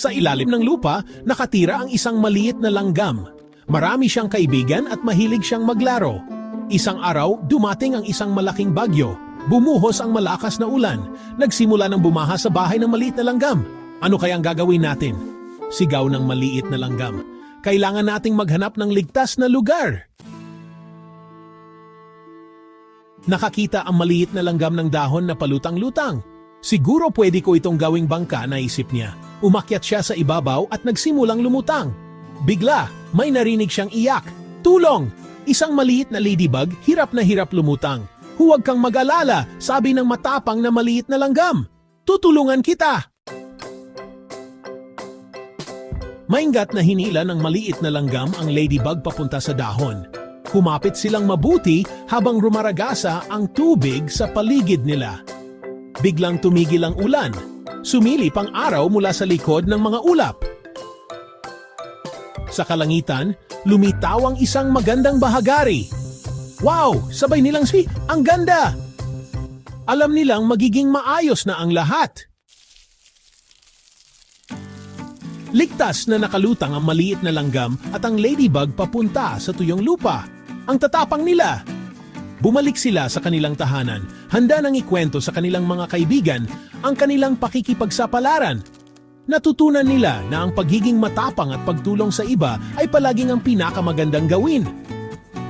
Sa ilalim ng lupa, nakatira ang isang maliit na langgam. Marami siyang kaibigan at mahilig siyang maglaro. Isang araw, dumating ang isang malaking bagyo. Bumuhos ang malakas na ulan. Nagsimula ng bumaha sa bahay ng maliit na langgam. Ano kayang gagawin natin? Sigaw ng maliit na langgam. Kailangan nating maghanap ng ligtas na lugar. Nakakita ang maliit na langgam ng dahon na palutang-lutang. Siguro pwede ko itong gawing bangka, naisip niya. Umakyat siya sa ibabaw at nagsimulang lumutang. Bigla, may narinig siyang iyak. Tulong! Isang maliit na ladybug, hirap na hirap lumutang. Huwag kang mag-alala, sabi ng matapang na maliit na langgam. Tutulungan kita! Maingat na hinila ng maliit na langgam ang ladybug papunta sa dahon. Kumapit silang mabuti habang rumaragasa ang tubig sa paligid nila. Biglang tumigil ang ulan. Sumilip ang araw mula sa likod ng mga ulap. Sa kalangitan, lumitaw ang isang magandang bahagari. Wow! Sabay nilang si, ang ganda! Alam nilang magiging maayos na ang lahat. Ligtas na nakalutang ang maliit na langgam at ang ladybug papunta sa tuyong lupa. Ang tatapang nila. Bumalik sila sa kanilang tahanan, handa nang ikwento sa kanilang mga kaibigan ang kanilang pakikipagsapalaran. Natutunan nila na ang pagiging matapang at pagtulong sa iba ay palaging ang pinakamagandang gawin.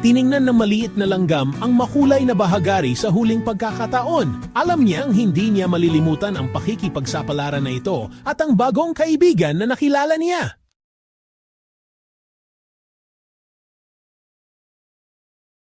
Tiningnan ng maliit na langgam ang makulay na bahagari sa huling pagkakataon. Alam niyang hindi niya malilimutan ang pakikipagsapalaran na ito at ang bagong kaibigan na nakilala niya.